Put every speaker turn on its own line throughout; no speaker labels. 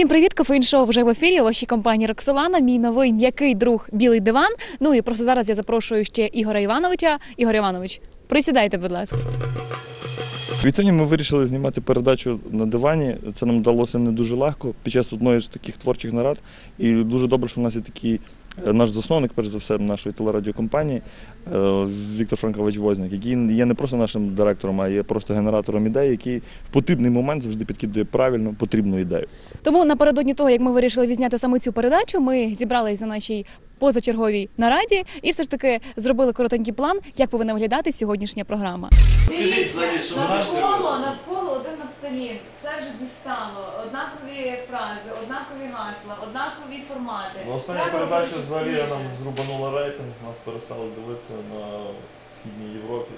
Усім привіт! Кофеїн шоу вже в ефірі. У вашій компанії Роксолана. Мій новий м'який друг білий диван. Ну і просто зараз я запрошую ще Ігоря Івановича. Ігор Іванович, присідайте, будь ласка.
Відсьогодні ми вирішили знімати передачу на дивані. Це нам вдалося не дуже легко під час одної з таких творчих нарад. І дуже добре, що в нас є такий е, наш засновник, перш за все, нашої телерадіокомпанії е, Віктор Франкович Возняк, який є не просто нашим директором, а є просто генератором ідей, який в потрібний момент завжди підкидує правильну, потрібну ідею.
Тому напередодні того, як ми вирішили відзняти саме цю передачу, ми зібралися на нашій позачерговій нараді і все ж таки зробили коротенький план, як повинна виглядати сьогоднішня програма.
Скажіть що
навколо, навколо один нафталін, все вже дістало, однакові фрази, однакові гасла, однакові формати.
Остання передача взагалі нам зрубанула рейтинг, нас перестали дивитися на східній Європі.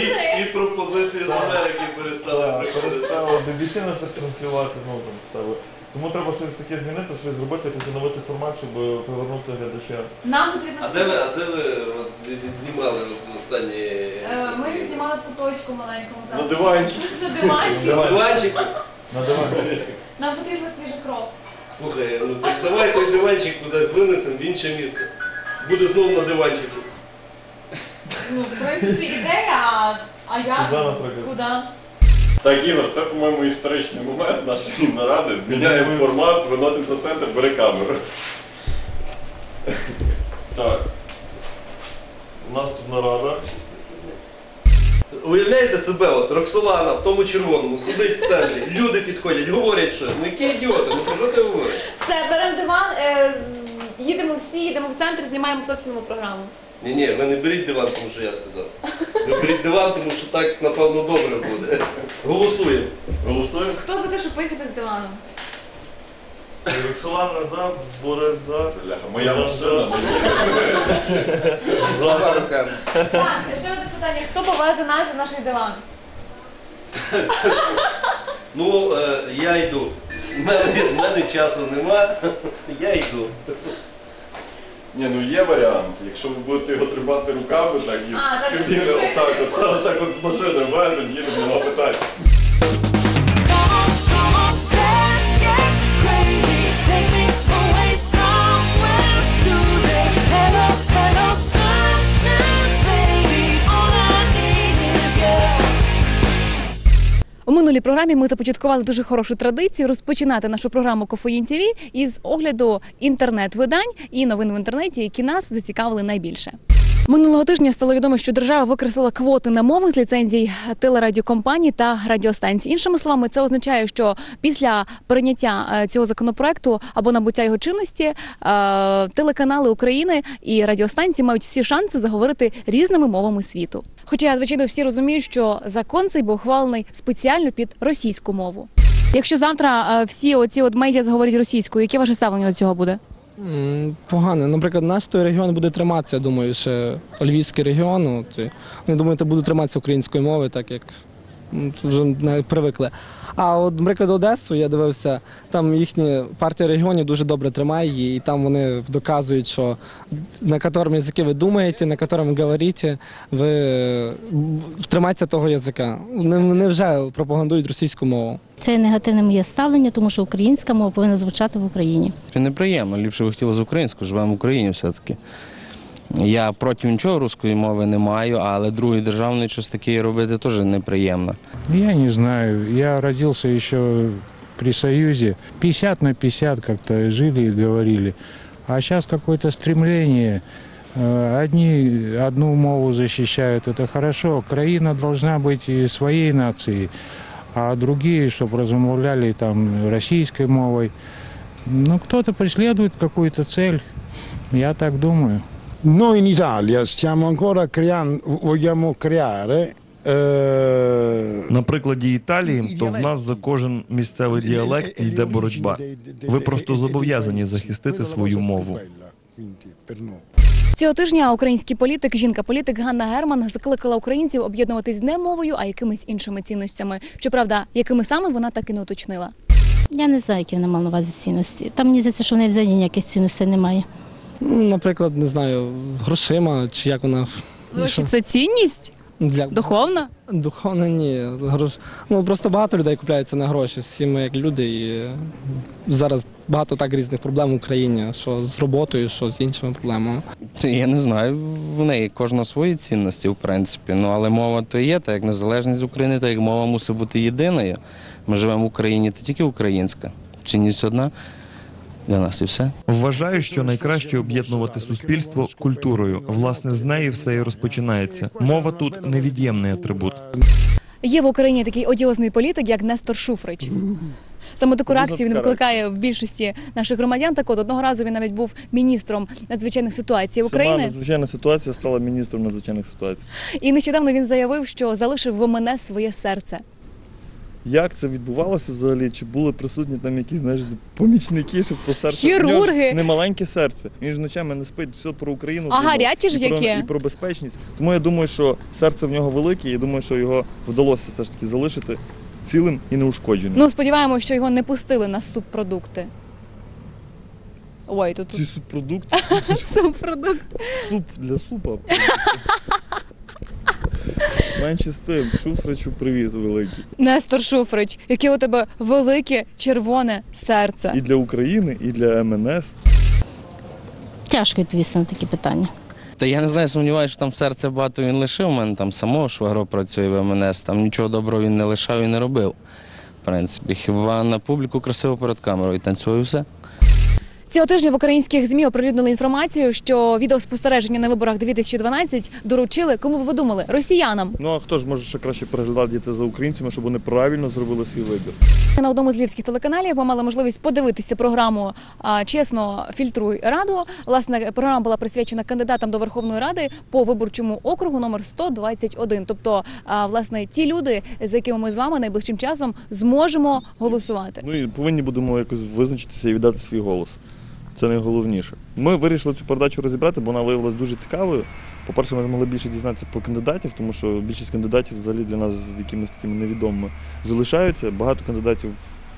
І, і пропозиції з Америки перестали приходити.
перестали BBC нас так транслювати, ну там стали. Тому треба щось таке змінити, щось зробити, якийсь оновити формат, щоб повернути глядача.
Нам потрібно
А де ви, а де ви от, від- відзнімали от останні...
Е, Ми знімали куточку маленькому
На диванчик.
На диванчик.
Давай.
Диванчик?
На дивані.
Нам потрібна свіжа кров.
Слухай, ну так давай той диванчик кудись винесемо в інше місце. Буде знову на диванчику.
Ну, в принципі, ідея, а, а як?
Куди, наприклад?
Куди?
Так, Ігор, це, по-моєму, історичний момент нашої наради. Зміняємо формат, виносимося в центр, бери камеру.
Так. У нас тут нарада.
Уявляєте себе, от Роксолана в тому червоному сидить в центрі, люди підходять, говорять щось. Ну які ідіоти, ну про що ти говориш?
Все, беремо диван, е, їдемо всі, їдемо в центр, знімаємо зовсім нову програму.
Ні, ні, ви не беріть диван, тому що я сказав. Ви беріть диван, тому що так, напевно, добре буде. Голосуємо.
Голосуємо?
Хто за те, щоб поїхати з диваном?
Роксолана за, Борис за.
Бляха, моя машина.
Двома руками.
Так, ще одне питання. Хто повезе нас за наш диван?
Ну, е, я йду. У мене, в мене часу нема, я йду.
Ні, ну є варіант. Якщо ви будете його тримати руками, так і
машини.
отак, от, отак от з машини веземо, їдемо, нема питань.
У минулій програмі ми започаткували дуже хорошу традицію розпочинати нашу програму Кофеїн ТВ із огляду інтернет-видань і новин в інтернеті, які нас зацікавили найбільше. Минулого тижня стало відомо, що держава викреслила квоти на мови з ліцензій телерадіокомпаній та радіостанцій. Іншими словами, це означає, що після прийняття е, цього законопроекту або набуття його чинності е, телеканали України і радіостанції мають всі шанси заговорити різними мовами світу. Хоча, звичайно, всі розуміють, що закон цей був ухвалений спеціально під російську мову. Якщо завтра е, всі оці от медіа заговорять російською, яке ваше ставлення до цього буде?
Погано. Наприклад, наш той регіон буде триматися, я думаю, ще Львівський регіон. От, я думаю, буде триматися української мови, так як вже не привикли. А от, наприклад, Одесу я дивився, там їхня партія регіонів дуже добре тримає її, і там вони доказують, що на якому язикі ви думаєте, на якому ви говорите, ви тримайтеся того язика. Вони, вони вже пропагандують російську мову.
Це негативне моє ставлення, тому що українська мова повинна звучати в Україні.
Це неприємно. Ліпше би хотілося з українською, живемо в Україні все-таки. Я проти нічого руської мови не маю, але другої державної щось таке робити теж неприємно.
Я не знаю. Я родился еще при Союзе. 50 на 50 как-то жили и говорили. А сейчас какое-то стремление. Э, Одни одну мову защищают, это хорошо. Краина должна быть и своей нацией, а другие, чтобы размовляли там российской мовой. Ну, кто-то преследует какую-то цель. Я так думаю.
Noi in Italia stiamo ancora creando, vogliamo creare eh,
На прикладі Італії, то в нас за кожен місцевий діалект йде боротьба. Ви просто зобов'язані захистити свою мову.
Цього тижня український політик, жінка-політик Ганна Герман закликала українців об'єднуватись не мовою, а якимись іншими цінностями. Щоправда, якими саме вона так і не уточнила.
Я не знаю, які вона мала на увазі цінності. Там мені здається, що в неї взагалі ніяких цінностей немає.
Ну, Наприклад, не знаю, грошима чи як вона.
Гроші це цінність?
Для
Духовно?
Духовно ні. Грош... Ну просто багато людей купляються на гроші. Всі ми як люди. І зараз багато так різних проблем в Україні, що з роботою, що з іншими проблемами.
Я не знаю, в неї кожна свої цінності, в принципі. Ну але мова то є, так як незалежність України, так як мова мусить бути єдиною. Ми живемо в Україні, то тільки українська. Цінність одна для нас і все.
Вважаю, що найкраще об'єднувати суспільство культурою. Власне, з неї все і розпочинається. Мова тут невід'ємний атрибут.
Є в Україні такий одіозний політик, як Нестор Шуфрич. Саме таку реакцію він викликає в більшості наших громадян. Так от одного разу він навіть був міністром надзвичайних ситуацій
Сама
України.
надзвичайна ситуація стала міністром надзвичайних ситуацій.
І нещодавно він заявив, що залишив в МНС своє серце.
Як це відбувалося взагалі? Чи були присутні там якісь знаєш, помічники, щоб то серце?
Хірурги.
У нього ж Не маленьке серце. Він ж ночами не спить, все про Україну.
А гаряче ж
і про,
яке?
І про безпечність. Тому я думаю, що серце в нього велике, і я думаю, що його вдалося все ж таки залишити цілим і неушкодженим.
Ну сподіваємося, що його не пустили на субпродукти. Ой, тут,
Ці субпродукти,
субпродукт.
суп для супа. Менше з тим, Шуфричу привіт великий.
Нестор Шуфрич, яке у тебе велике червоне серце.
І для України, і для МНС.
Тяжко відповісти на такі питання.
Та я не знаю, сумніваюся, що там серце багато він лишив. У мене там самого швагро працює в МНС, там нічого доброго він не лишав і не робив. В принципі, хіба на публіку красиво перед камерою танцював і все.
Цього тижня в українських змі оприлюднили інформацію, що відеоспостереження на виборах 2012 доручили, кому б ви думали, росіянам.
Ну а хто ж може ще краще переглядати за українцями, щоб вони правильно зробили свій вибір?
На одному з львівських телеканалів ви мали можливість подивитися програму Чесно фільтруй раду. Власне, програма була присвячена кандидатам до Верховної Ради по виборчому округу номер 121. Тобто, власне, ті люди, з якими ми з вами найближчим часом зможемо голосувати.
Ну і повинні будемо якось визначитися і віддати свій голос. Це найголовніше. Ми вирішили цю передачу розібрати, бо вона виявилася дуже цікавою. По-перше, ми змогли більше дізнатися про кандидатів, тому що більшість кандидатів взагалі для нас якимись такими невідомими залишаються. Багато кандидатів.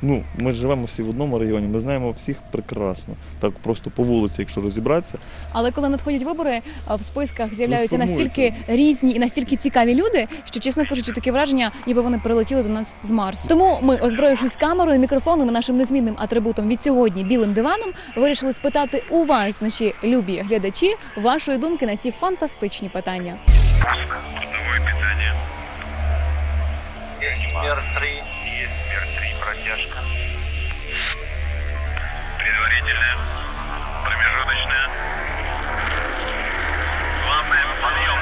Ну, ми живемо всі в одному районі, ми знаємо всіх прекрасно. Так просто по вулиці, якщо розібратися.
Але коли надходять вибори, в списках з'являються
Трансформуються.
настільки різні і настільки цікаві люди, що чесно кажучи, таке враження, ніби вони прилетіли до нас з Марсу. Тому ми, озброївшись камерою, мікрофоном і нашим незмінним атрибутом від сьогодні білим диваном, вирішили спитати у вас, наші любі глядачі, вашої думки на ці фантастичні питання.
Мер 3. Есть мер 3, протяжка. Предварительная. Промежуточная. Главное подъем.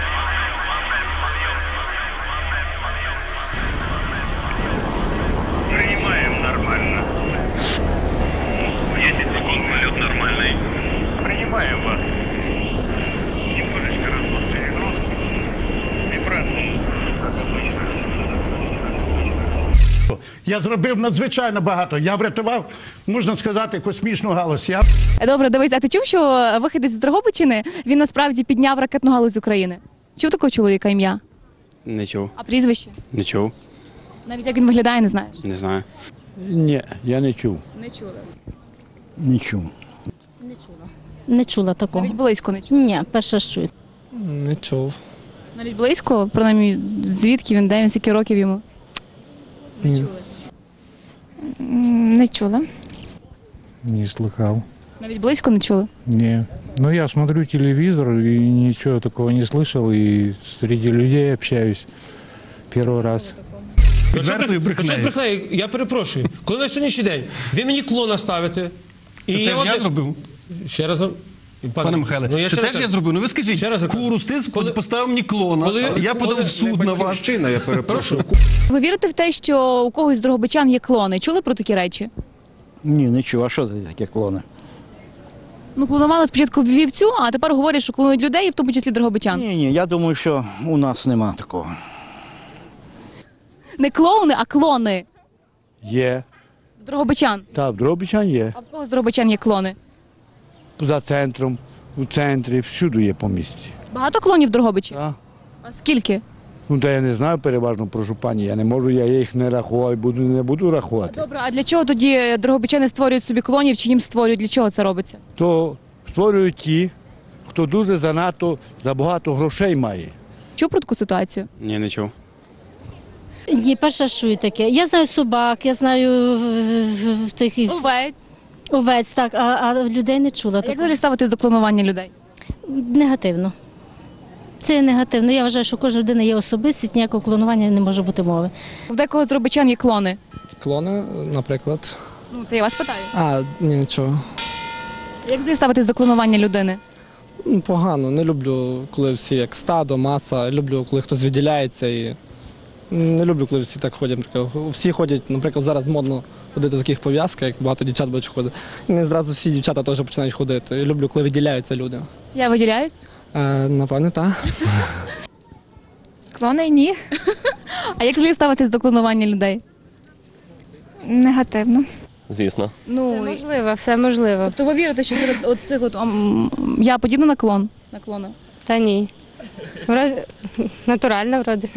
Принимаем нормально. 10 секунд полет нормальный. Принимаем вас.
Я зробив надзвичайно багато. Я врятував, можна сказати, космічну галузь. Я
Добре, дивись, а ти чув, що виходець з Дрогобичини він насправді підняв ракетну галузь України? Чув такого чоловіка ім'я?
Не чув,
А прізвище?
не чув,
Навіть як він виглядає, не знаєш.
не знаю.
Ні, я не чув.
Не чули.
Не чув.
Не чула такого.
Навіть близько не чув.
Ні, перше ж чую.
Не чув.
Навіть близько, принаймні, звідки він, де він, скільки років йому?
Ні.
Не чула.
Не слыхал.
Навіть близько не чули.
Не. Ну, я смотрю телевизор и ничего такого не слышал, и среди людей общаюсь первый раз.
Відвертою брехнею. брехнею. Я перепрошую. Коли на сьогоднішній день ви мені клона ставите.
Це теж
от-
я зробив?
Ще раз.
Пане Михайле,
ну, я
це
ще
теж
раз-
я зробив. Ну ви скажіть,
Ще раз
куру стис поставив мені клона.
Коли-
я подав
коли-
в суд на вас.
я перепрошую.
Ви вірите в те, що у когось з дрогобичан є клони? Чули про такі речі?
Ні, не чув. А що це таке клони?
Ну, клонували спочатку вівцю, а тепер говорять, що клонують людей, в тому числі дрогобичан.
Ні, ні, я думаю, що у нас нема такого.
Не клоуни, а клони.
Є.
В дрогобичан.
Так, Дробичан є.
А в кого з дрогобичан є клони?
За центром, у центрі, всюди є по місті.
Багато клонів в Дрогобичі?
Так.
А скільки?
Ну, та я не знаю переважно, прошу пані. Я не можу, я їх не рахую, буду, не буду рахувати.
Добре, а для чого тоді дрогобичани створюють собі клонів, чи їм створюють? Для чого це робиться?
То створюють ті, хто дуже занадто забагато грошей має.
чув про таку ситуацію?
Ні, не чув.
Ні, перше чую таке. Я знаю собак, я знаю в- в- в
Овець.
Овець, так, а, а людей не чула.
А як
такого.
взагалі ставитись до клонування людей?
Негативно. Це негативно. Я вважаю, що кожна людина є особистість, ніякого клонування не може бути мови.
В декого з робочан є клони.
Клони, наприклад.
Ну, це я вас питаю.
А, ні, нічого.
Як взагалі ставитись до клонування людини?
Ну, Погано, не люблю, коли всі як стадо, маса. Люблю, коли хтось виділяється і не люблю, коли всі так ходять. Наприклад, Всі ходять, наприклад, зараз модно ходити в таких пов'язках, як багато дівчат бачу ходить. І не зразу всі дівчата теж починають ходити. І люблю, коли виділяються люди.
Я виділяюсь?
Е, напевне, так.
Клони ні. А як взагалі ставитись до клонування людей?
Негативно.
Звісно.
Ну,
Можливо, все можливо.
Тобто ви вірите, що серед оцих от ам, я подібна на клон? На клона?
Та ні. Вроде, натурально вроде.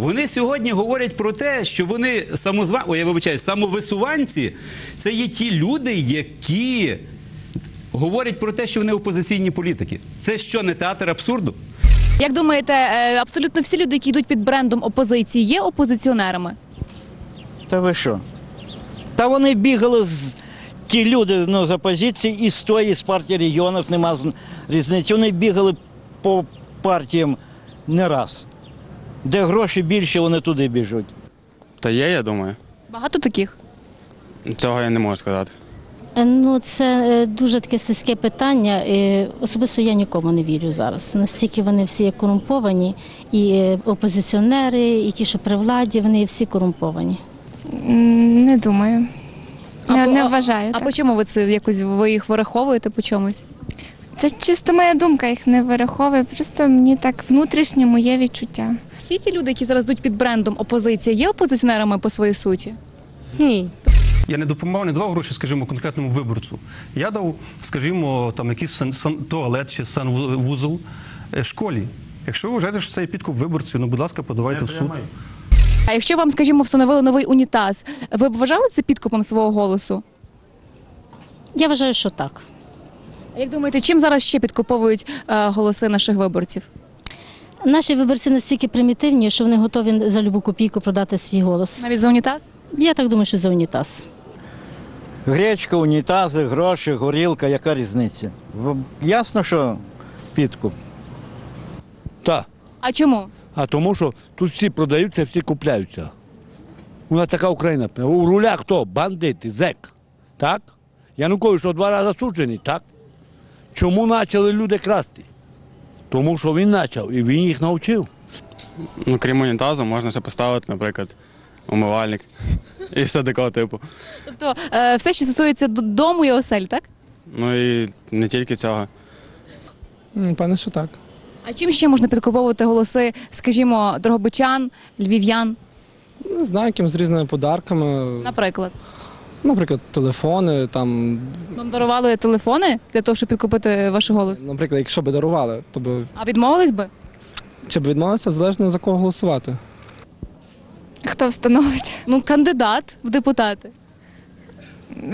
Вони сьогодні говорять про те, що вони самозва... Ой, я вибачаю, самовисуванці це є ті люди, які говорять про те, що вони опозиційні політики. Це що, не театр абсурду?
Як думаєте, е, абсолютно всі люди, які йдуть під брендом опозиції, є опозиціонерами?
Та ви що? Та вони бігали з ті люди ну, з опозиції і з тої, з партії регіонів нема з- різниці. Вони бігали по партіям не раз. Де гроші більше, вони туди біжуть.
Та є, я думаю.
Багато таких?
Цього я не можу сказати.
Е, Ну, це е, дуже таке слизьке питання. Особисто я нікому не вірю зараз. Настільки вони всі є корумповані, і е, опозиціонери, і ті, що при владі, вони всі корумповані.
Не думаю. Не,
по-
не вважаю.
А
так.
по чому ви це якось ви їх вираховуєте по чомусь?
Це чисто моя думка, їх не вираховує. Просто мені так внутрішнє моє відчуття.
Всі ті люди, які зараз йдуть під брендом опозиція, є опозиціонерами по своїй суті?
Ні.
Я не допомагав, не давав гроші, скажімо, конкретному виборцу. Я дав, скажімо, там якийсь сан, сан, туалет чи санвузол е, школі. Якщо ви вважаєте, що це є підкуп виборців, ну, будь ласка, подавайте в суд.
А якщо вам, скажімо, встановили новий унітаз, ви б вважали це підкупом свого голосу?
Я вважаю, що так.
А як думаєте, чим зараз ще підкуповують е, голоси наших виборців?
Наші виборці настільки примітивні, що вони готові за любу копійку продати свій голос.
Навіть за унітаз?
Я так думаю, що за унітаз.
Гречка, унітази, гроші, горілка, яка різниця? Ясно, що підкуп.
Так.
А чому?
А тому, що тут всі продаються, всі купляються. У нас така Україна. У руля хто? Бандити, зек. Так? Янукович що два рази засуджений, так? Чому почали люди красти? Тому що він почав і він їх навчив.
Ну, крім унітазу, можна ще поставити, наприклад, умивальник і все такого типу.
Тобто е, все, що стосується дому і осель, так?
Ну і не тільки цього.
Певне, що так.
А чим ще можна підкуповувати голоси, скажімо, дрогобичан, львів'ян,
Не знаю, якимось різними подарками.
наприклад?
Наприклад, телефони, там,
Вам дарували телефони для того, щоб підкупити ваш голос?
наприклад, якщо би дарували, то би
А відмовились би?
чи б відмовився, залежно за кого голосувати.
Хто встановить?
Ну, кандидат в депутати.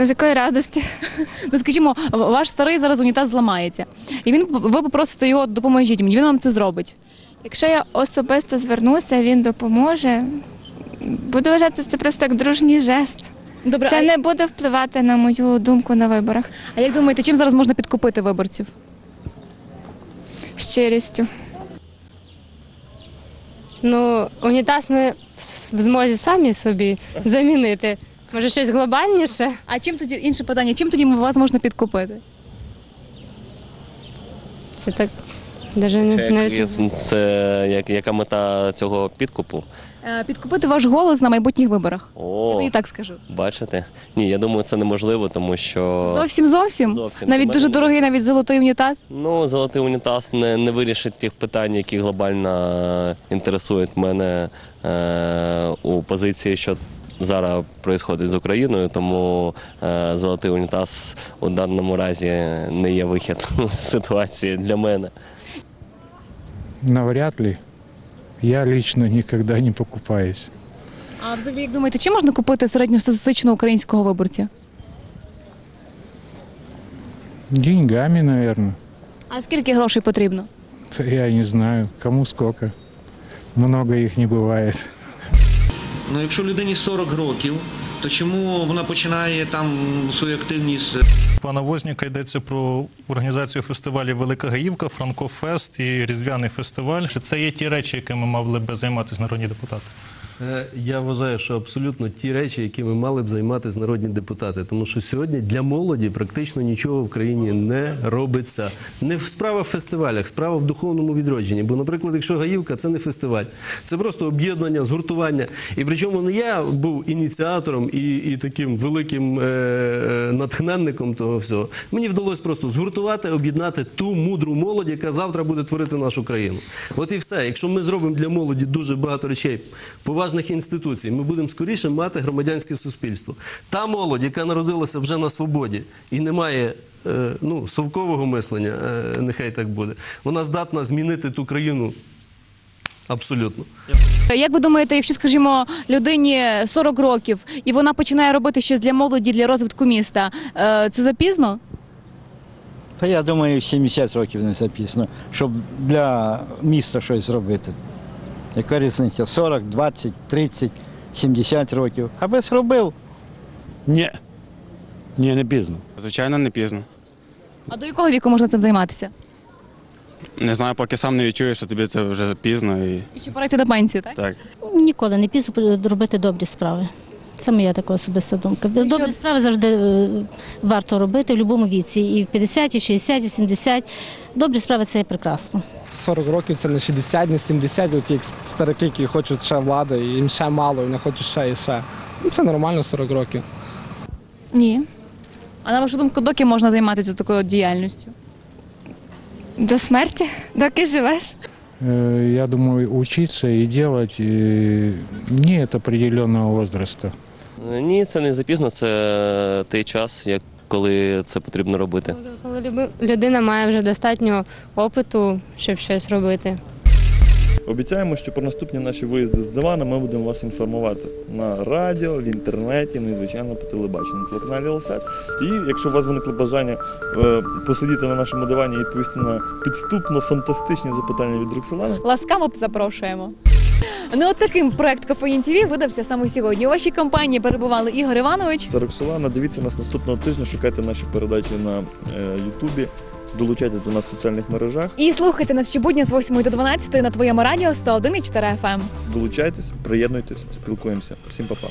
З якої радості?
Ну, скажімо, ваш старий зараз унітаз зламається, і він ви попросите його допоможіть мені. Він вам це зробить.
Якщо я особисто звернуся, він допоможе. Буду вважати це просто як дружній жест.
Добре,
це
а-
не буде впливати на мою думку на виборах.
А як думаєте, чим зараз можна підкупити виборців?
Щирістю. Ну, унітаз ми в змозі самі собі замінити. Може, щось глобальніше?
А чим тоді інше питання? Чим тоді вас можна підкупити?
Це так не, не...
Це як, яка мета цього підкупу?
Е, Підкупити ваш голос на майбутніх виборах. Я
О,
тоді так скажу.
бачите? Ні, я думаю, це неможливо, тому що
Зовсім зовсім?
Зовсім.
Навіть дуже дорогий, навіть золотий унітаз.
Ну, золотий унітаз не, не вирішить тих питань, які глобально інтересують мене е, у позиції, що зараз відбувається з Україною, тому е, золотий унітаз у даному разі не є вихід з ситуації для мене.
Навряд ли. Я лично никогда не покупаюсь.
А взагалі, як думаєте, чим можна купити середньостатистичного українського виборця?
Деньгами, наверное.
А скільки грошей потрібно?
Я не знаю, кому сколько. Много их не бывает.
Ну, якщо людині 40 років, то чому вона починає там свою активність?
Пана Возніка йдеться про організацію фестивалів Велика Гаївка, Франкофест і Різдвяний фестиваль. Чи це є ті речі, якими мали би займатися народні депутати?
Е, Я вважаю, що абсолютно ті речі, якими мали б займатися народні депутати, тому що сьогодні для молоді практично нічого в країні не робиться. Не справа в фестивалях, справа в духовному відродженні. Бо, наприклад, якщо Гаївка, це не фестиваль, це просто об'єднання, згуртування. І причому не я був ініціатором і, і таким великим е, е, натхненником того всього. Мені вдалося просто згуртувати, об'єднати ту мудру молодь, яка завтра буде творити нашу країну. От і все. Якщо ми зробимо для молоді дуже багато речей, поважних інституцій, ми будемо скоріше мати громадянське суспільство. Та молодь, яка народилася вже на свободі і не має е, ну, совкового мислення, е, нехай так буде, вона здатна змінити ту країну абсолютно.
Як ви думаєте, якщо, скажімо, людині 40 років і вона починає робити щось для молоді, для розвитку міста, е, це запізно?
Та я думаю, в 70 років не запізно, щоб для міста щось зробити. Яка різниця? 40, 20, 30, 70 років. Аби зробив.
Ні. Ні, не пізно.
Звичайно, не пізно.
А до якого віку можна цим займатися?
Не знаю, поки сам не відчуєш, що тобі це вже пізно і
І ще пора йти на пенсію, так?
так.
Ніколи не пізно робити добрі справи. Це моя така особиста думка. Добрі справи завжди е, варто робити в будь-якому віці. І в 50, і в 60, і в 70. Добрі справи це є прекрасно.
40 років це не 60, не 70, от як старики, які хочуть ще влади, і їм ще мало, і вони хочуть ще і ще. Ну, це нормально 40 років.
Ні. А на вашу думку, доки можна займатися такою діяльністю?
До смерті, доки живеш.
Э, Я думаю, учиться и делать э, нет определенного возраста.
Ні, це не запізно, це той час, як коли це потрібно робити.
Коли людина має вже достатньо опиту, щоб щось робити.
Обіцяємо, що про наступні наші виїзди з дивана ми будемо вас інформувати на радіо, в інтернеті, ну і звичайно по телебаченню на телеканалі Лсет. І якщо у вас виникли бажання е, посидіти на нашому дивані і відповісти на підступно фантастичні запитання від Роксолани,
Ласкаво запрошуємо. Ну, от таким проект Кофеїн ТВ видався саме сьогодні. У вашій компанії перебували Ігор Іванович.
та Роксолана, дивіться нас наступного тижня, шукайте наші передачі на е, Ютубі, долучайтесь до нас в соціальних мережах,
І слухайте нас щобудня з 8 до 12 на твоєму радіо 101,4 FM.
долучайтесь, приєднуйтесь, спілкуємося. Всім па-па.